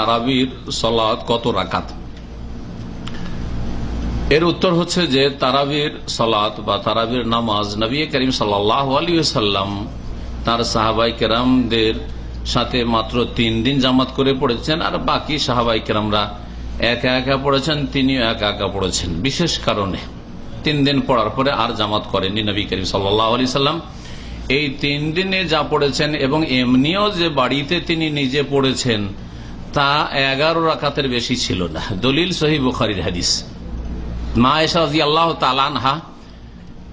তারাবির সলাদ কত রাকাত? এর উত্তর হচ্ছে যে তারাবির সলাত বা তারাবির নামাজ নবী করিম সাল্লাম তার সাহাবাই কেরামদের সাথে মাত্র তিন দিন জামাত করে পড়েছেন আর বাকি সাহাবাই কেরামরা একা একা পড়েছেন, তিনিও একা একা পড়েছেন। বিশেষ কারণে তিন দিন পড়ার পরে আর জামাত করেননি নবী করিম সাল্লাহ সাল্লাম এই তিন দিনে যা পড়েছেন এবং এমনিও যে বাড়িতে তিনি নিজে পড়েছেন তা এগারো রাকাতের বেশি ছিল না। দলিল সহি বুখারির হাদিস। মা এসাজি আল্লাহ তালানহা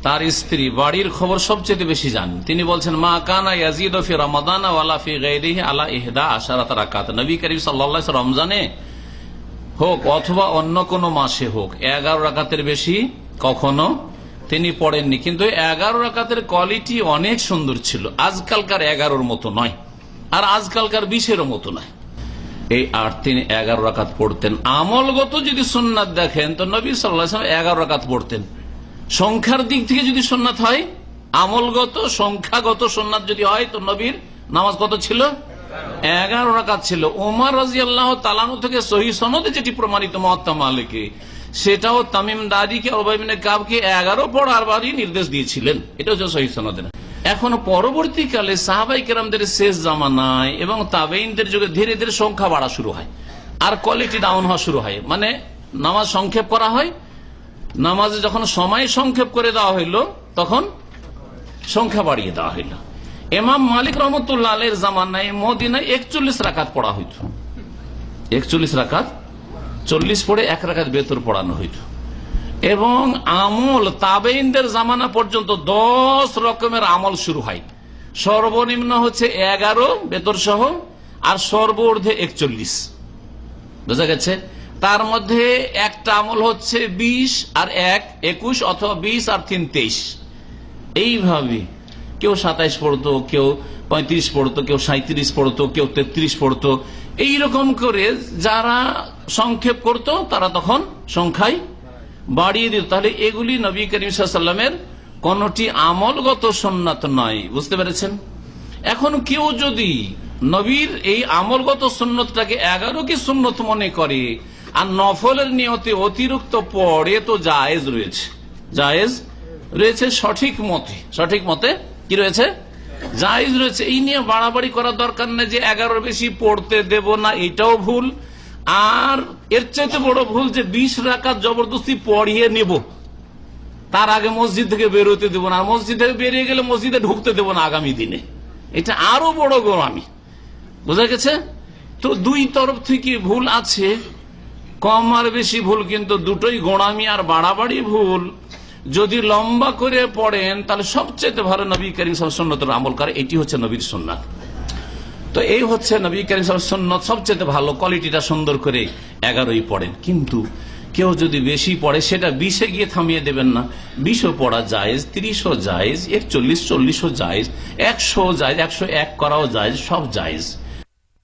তার স্ত্রী বাড়ির খবর সবচেয়ে বেশি জান তিনি বলছেন, মা কানা ইয়াজিদ ফি ওয়ালা আলা করিম সাল্লাল্লাহু রমজানে হোক অথবা অন্য কোন মাসে হোক, এগারো রাকাতের বেশি কখনো তিনি পড়েননি। কিন্তু এগারো রাকাতের কোয়ালিটি অনেক সুন্দর ছিল। আজকালকার এগারোর মতো নয়। আর আজকালকার বিশেরও মতো নয়। এই আট তিনি এগারো রাকাত পড়তেন। আমলগত যদি সোননাথ দেখেন, তো নবী সাল্লাম এগারো রাকাত পড়তেন। সংখ্যার দিক থেকে যদি সোননাথ হয়, আমলগত, সংখ্যাগত সোননাথ যদি হয়, তো নবীর নামাজ কত ছিল? এগারো রাকাত ছিল। ওমর রাজি আল্লাহ তালানু থেকে সহি সনদে যেটি প্রমাণিত মহাত্মা মালিকে, সেটাও তামিম দাদিকে ওবাইমিনে কাবকে এগারো পড়ার বারই নির্দেশ দিয়েছিলেন। এটা হচ্ছে সহি সনদে। এখন পরবর্তীকালে সাহাবাই কেরামদের শেষ জামানায় এবং তাবেইনদের যুগে ধীরে ধীরে সংখ্যা বাড়া শুরু হয়। আর কোয়ালিটি ডাউন হওয়া শুরু হয়। মানে নামাজ সংক্ষেপ করা হয়। নামাজে যখন সময় সংক্ষেপ করে দেওয়া হইল, তখন সংখ্যা বাড়িয়ে দেওয়া হইল। এমাম মালিক রহমতুল্লাহ আলের জামানায় মদিনায় একচল্লিশ রাকাত পড়া হইত। একচল্লিশ রাকাত, চল্লিশ পড়ে এক রাকাত বেতর পড়ানো হইত। এবং আমল তাবেইনদের জামানা পর্যন্ত দশ রকমের আমল শুরু হয়। সর্বনিম্ন হচ্ছে এগারো বেতর সহ, আর সর্বর্ধে একচল্লিশ। বোঝা গেছে? তার মধ্যে একটা আমল হচ্ছে বিশ আর এক, একুশ অথবা বিশ আর তিন, তেইশ। এইভাবে কেউ সাতাইশ পড়তো, কেউ পঁয়ত্রিশ পড়তো, কেউ সাঁত্রিশ পড়তো, কেউ তেত্রিশ পড়তো। এইরকম করে যারা সংক্ষেপ করত, তারা তখন সংখ্যায় বাড়িয়ে দিত তাহলে এগুলি নবী করিম সাল্লামের কোনটি আমলগত সন্ন্যত নয়। বুঝতে পেরেছেন? এখন কেউ যদি নবীর এই আমলগত সুন্নতটাকে এগারো কি সুন্নত মনে করে, আর নফলের নিয়তে অতিরিক্ত পড়ে তো জায়েজ রয়েছে। জায়েজ রয়েছে সঠিক মতে। সঠিক মতে কি রয়েছে? জায়েজ রয়েছে। এই নিয়ে বাড়াবাড়ি করার দরকার নেই যে এগারোর বেশি পড়তে দেব না, এটাও ভুল। আর এর চাইতে বড় ভুল যে বিশ রাকাত জবরদস্তি পড়িয়ে নেব। তার আগে মসজিদ থেকে বেরোতে দেবো না। মসজিদ থেকে বেরিয়ে গেলে মসজিদে ঢুকতে দেবো না আগামী দিনে। এটা আরও বড় গোড়ামি বোঝা গেছে? তো দুই তরফ থেকে ভুল আছে। কম আর বেশি ভুল, কিন্তু দুটোই গোড়ামি আর বাড়াবাড়ি ভুল। যদি লম্বা করে পড়েন, তাহলে সবচেয়ে ভালো নবী করিম সন্ন্যতের আমল করে, এটি হচ্ছে নবীর সন্ন্যাত তো এই হচ্ছে নবী করিম সন্ন্যত সবচেয়ে ভালো, কোয়ালিটিটা সুন্দর করে এগারোই পড়েন। কিন্তু কেউ যদি বেশি পড়ে, সেটা বিশে গিয়ে থামিয়ে দেবেন না। বিশও পড়া জায়েজ, তিরিশও জায়েজ, একচল্লিশ, চল্লিশও জায়েজ একশো জায়েজ, একশো এক করাও জায়েজ, সব জায়েজ।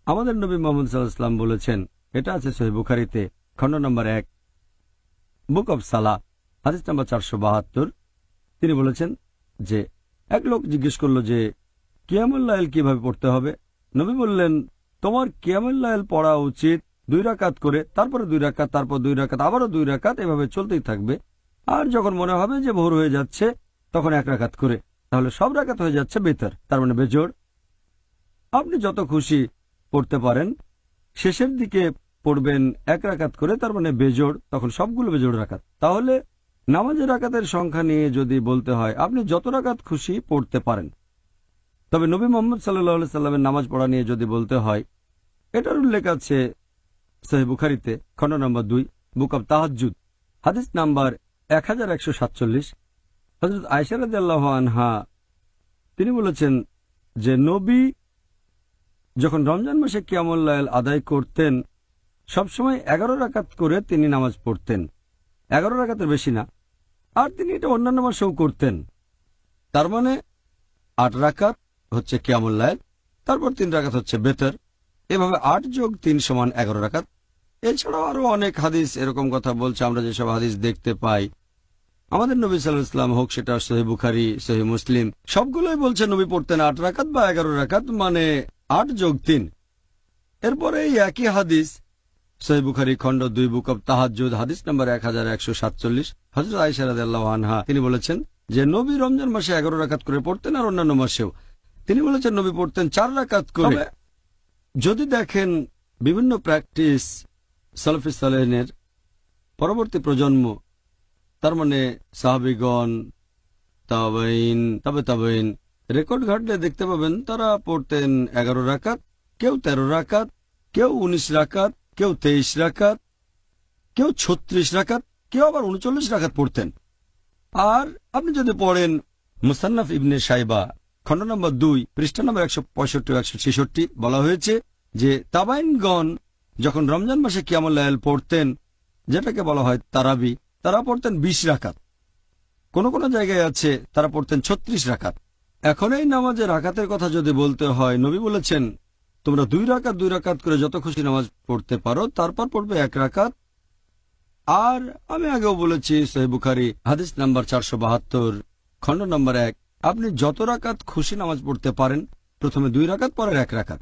আমাদের নবী মোহাম্মদ সাল্লাহাম বলেছেন, এটা আছে সহি বুখারিতে, খণ্ড নম্বর এক, বুক অব সালা হাদিস নম্বর চারশো বাহাত্তর। তিনি বলেছেন যে, এক লোক জিজ্ঞেস করল যে কিয়ামুল্লাহল কীভাবে পড়তে হবে? নবী বললেন, তোমার কিয়ামুল্লাহল পড়া উচিত। দুই রাকাত করে, তারপরে দুই রাকাত, তারপর দুই রাকাত, আবারও দুই রাকাত, এভাবে চলতেই থাকবে। আর যখন মনে হবে যে ভোর হয়ে যাচ্ছে, তখন এক রাকাত করে। তাহলে সব রাকাত হয়ে যাচ্ছে বেতর, তার মানে বেজোড়। আপনি যত খুশি পড়তে পারেন, শেষের দিকে পড়বেন এক রাকাত করে, তার মানে বেজোড়, তখন সবগুলো বেজোড় রাকাত। তাহলে নামাজের রাকাতের সংখ্যা নিয়ে যদি বলতে হয়, আপনি যত রাকাত খুশি পড়তে পারেন তবে নবী মোহাম্মদ সাল্লাহ সাল্লামের নামাজ পড়া নিয়ে যদি বলতে হয়, এটার উল্লেখ আছে সহি বুখারিতে, খণ্ড নম্বর দুই, বুক অব তাহাজুদ হাদিস নাম্বার এক হাজার একশো সাতচল্লিশ। হজরত আয়সারদ আনহা, তিনি বলেছেন যে নবী যখন রমজান মাসে কিয়ামুল্লাহ আদায় করতেন, সবসময় এগারো রাকাত করে তিনি নামাজ পড়তেন। এগারো রাকাতের বেশি না। আর তিনি এটা অন্যান্য মাসেও করতেন। তার মানে আট রাকাত হচ্ছে কিয়ামুল্লাহ তারপর তিন রাকাত হচ্ছে বেতর। এভাবে আট যোগ তিন সমান এগারো রাকাত। এছাড়াও আরও অনেক হাদিস এরকম কথা বলছে, আমরা যেসব হাদিস দেখতে পাই। আমাদের নবী সাল্লাহ ইসলাম হোক সেটা সহি বুখারি, সহি মুসলিম, সবগুলোই বলছে নবী পড়তেন আট রাকাত বা এগারো রাকাত মানে আট যোগ তিন। এরপরে এই একই হাদিস, সহি বুখারি খণ্ড দুই বুক অব তাহাজুদ হাদিস নম্বর এক হাজার একশো সাতচল্লিশ। হজরত আইসারাদ আনহা, তিনি বলেছেন যে, নবী রমজান মাসে এগারো রাকাত করে পড়তেন আর অন্যান্য মাসেও। তিনি বলেছেন নবী পড়তেন চার রাকাত করে। যদি দেখেন বিভিন্ন প্র্যাকটিস সালফি সালেনের পরবর্তী প্রজন্ম তার মানে সাহাবিগণ তাবাইন তবে তাবাইন রেকর্ড ঘাটলে দেখতে পাবেন তারা পড়তেন এগারো রাকাত কেউ তেরো রাকাত কেউ উনিশ রাকাত কেউ তেইশ রাকাত কেউ ছত্রিশ রাকাত কেউ আবার উনচল্লিশ রাকাত পড়তেন। আর আপনি যদি পড়েন মুসান্নাফ ইবনে সাইবা খণ্ড নম্বর দুই, পৃষ্ঠা নম্বর একশো পঁয়ষট্টি একশো ছেষট্টি বলা হয়েছে যে তাবাইনগণ যখন রমজান মাসে কিয়ামুল্লাহ পড়তেন, যেটাকে বলা হয় তারাবি, তারা পড়তেন বিশ রাকাত। কোন কোন জায়গায় আছে তারা পড়তেন ছত্রিশ রাকাত। এখন এই নামাজের রাকাতের কথা যদি বলতে হয়, নবী বলেছেন, তোমরা দুই রাকাত দুই রাকাত করে যত খুশি নামাজ পড়তে পারো, তারপর পড়বে এক রাকাত। আর আমি আগেও বলেছি সহি বুখারি, হাদিস নাম্বার চারশো বাহাত্তর, খণ্ড নম্বর এক আপনি যত রাকাত খুশি নামাজ পড়তে পারেন, প্রথমে দুই রাকাত, পরের এক রাকাত।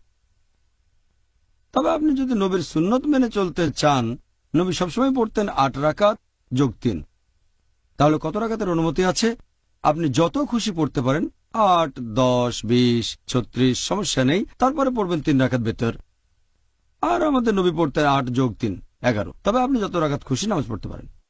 তবে আপনি যদি নবীর সুন্নত মেনে চলতে চান, নবী সবসময় পড়তেন আট রাকাত যোগ তিন। তাহলে কত রাকাতের অনুমতি আছে? আপনি যত খুশি পড়তে পারেন, আট, দশ, বিশ, ছত্রিশ, সমস্যা নেই, তারপরে পড়বেন তিন রাকাত ভেতর। আর আমাদের নবী পড়তেন আট যোগ তিন, এগারো। তবে আপনি যত রাকাত খুশি নামাজ পড়তে পারেন।